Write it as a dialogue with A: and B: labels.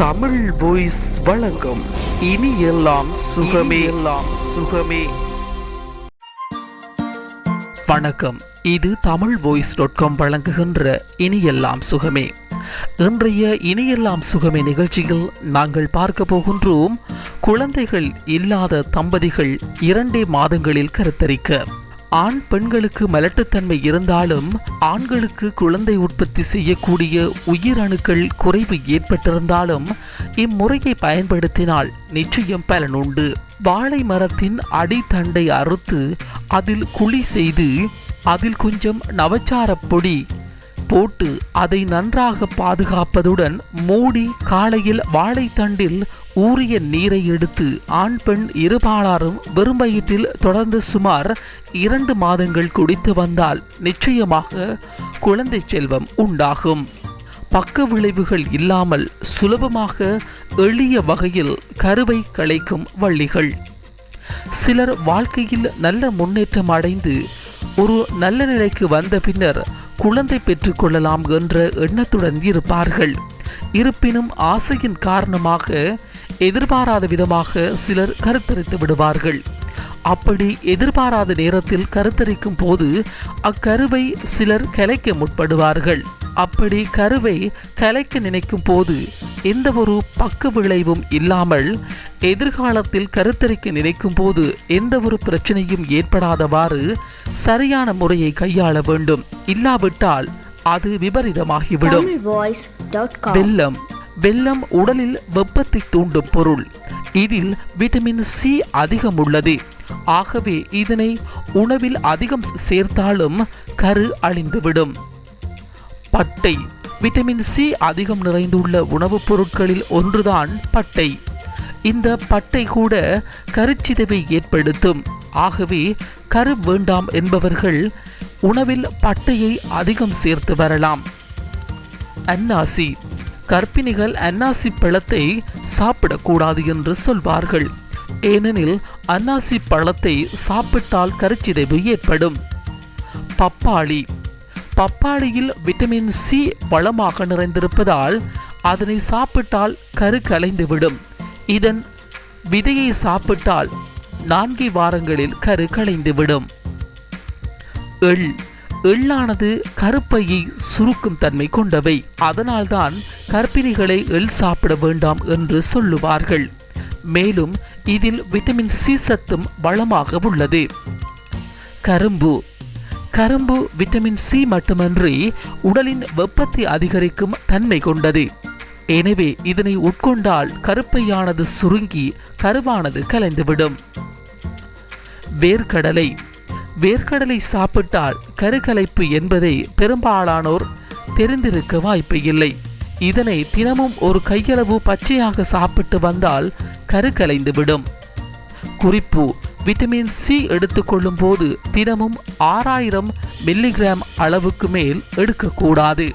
A: Tamil voice வழங்கும் இனி எல்லாம் சுகமே. எல்லாம் சுகமே. வணக்கம். இது தமிழ் வாய்ஸ் டாட் காம் வழங்குகின்ற இனியெல்லாம் சுகமே. இன்றைய இனியெல்லாம் சுகமே நிகழ்ச்சியில் நாங்கள் பார்க்க போகின்றோம் குழந்தைகள் இல்லாத தம்பதிகள் இரண்டே மாதங்களில் கருத்தரிக்க. ஆண் பெண்களுக்கு மலட்டுத்தன்மை இருந்தாலும் ஆண்களுக்கு குழந்தை உற்பத்தி செய்யக்கூடிய உயிரணுக்கள் குறைவு ஏற்பட்டிருந்தாலும் இம்முறையை பயன்படுத்தினால் நிச்சயம் பலன் உண்டு. வாழை மரத்தின் அடித்தண்டை அறுத்து அதில் குழி செய்து அதில் கொஞ்சம் நவச்சாரப் பொடி போட்டு அதை நன்றாக பாதுகாப்பதுடன் மூடி காலையில் வாழைத்தண்டில் ஊறிய நீரை எடுத்து ஆண் பெண் இருபாலாரும் வெறும் வயிற்றில் தொடர்ந்து சுமார் இரண்டு மாதங்கள் குடித்து வந்தால் நிச்சயமாக குழந்தை செல்வம் உண்டாகும். பக்க விளைவுகள் இல்லாமல் சுலபமாக எளிய வகையில் கருவை களைக்கும் வள்ளிகள். சிலர் வாழ்க்கையில் நல்ல முன்னேற்றம் அடைந்து ஒரு நல்ல நிலைக்கு வந்த பின்னர் குழந்தை பெற்றுக்கொள்ளலாம் என்ற எண்ணத்துடன் இருப்பார்கள். இருப்பினும் ஆசையின் காரணமாக எதிர்பாராத விதமாக சிலர் கருத்தரித்து விடுவார்கள். அப்படி எதிர்பாராத நேரத்தில் கருத்தரிக்கும் போது அக்கருவை சிலர் கலைக்க முற்படுவார்கள். அப்படி கருவை கலைக்க நினைக்கும் போது எந்த ஒரு பக்க விளைவும் இல்லாமல் எதிர்காலத்தில் கருத்தரிக்க நினைக்கும் போது எந்த ஒரு பிரச்சனையும் ஏற்படாதவாறு சரியான முறையை கையாள வேண்டும். இல்லாவிட்டால் அது விபரீதமாகிவிடும். வெல்லம். வெல்லம் உடலில் வெப்பத்தை தூண்டும் பொருள். இதில் விட்டமின் சி அதிகம் உள்ளது ஆகவே இதனை உணவில் அதிகம் சேர்த்தாலும் கரு அழிந்துவிடும். பட்டை. விட்டமின் சி அதிகம் நிறைந்துள்ள உணவுப் பொருட்களில் ஒன்றுதான் பட்டை. இந்த பட்டை கூட கருச்சிதைவை ஏற்படுத்தும். ஆகவே கரு வேண்டாம் என்பவர்கள் உணவில் பட்டையை அதிகம் சேர்த்து வரலாம். அன்னாசி. கர்ப்பிணிகள் அன்னாசி பழத்தை சாப்பிடக்கூடாது என்று சொல்வார்கள். ஏனெனில் அன்னாசி பழத்தை சாப்பிட்டால் கருச்சிதைவு ஏற்படும். பப்பாளி. பப்பாளியில் விட்டமின் சி வளமாக நிறைந்திருப்பதால் அதனை சாப்பிட்டால் கரு கலைந்துவிடும். இதன் விதையை சாப்பிட்டால் நான்கு வாரங்களில் கரு களைந்துவிடும். எள் எள்ளானது கருப்பையை சுருக்கும் தன்மை கொண்டவை. அதனால்தான் கர்ப்பிணிகளை எள் சாப்பிட வேண்டாம் என்று சொல்லுவார்கள். மேலும் இதில் விட்டமின் சி சத்தும் வளமாக உள்ளது. கரும்பு கரும்பு விட்டமின் சி மட்டுமன்றி உடலின் வெப்பத்தை அதிகரிக்கும் தன்மை கொண்டது. எனவே இதனை உட்கொண்டால் கருப்பையானது சுருங்கி கருவானது கலைந்துவிடும். வேர்க்கடலை. வேர்க்கடலை சாப்பிட்டால் கருக்கலைப்பு என்பதை பெரும்பாலானோர் தெரிந்திருக்க வாய்ப்பு இல்லை. இதனை தினமும் ஒரு கையளவு பச்சையாக சாப்பிட்டு வந்தால் கருகலைந்துவிடும். குறிப்பு விட்டமின் சி எடுத்துக்கொள்ளும் போது தினமும் ஆறாயிரம் மில்லிகிராம் அளவுக்கு மேல் எடுக்கக்கூடாது.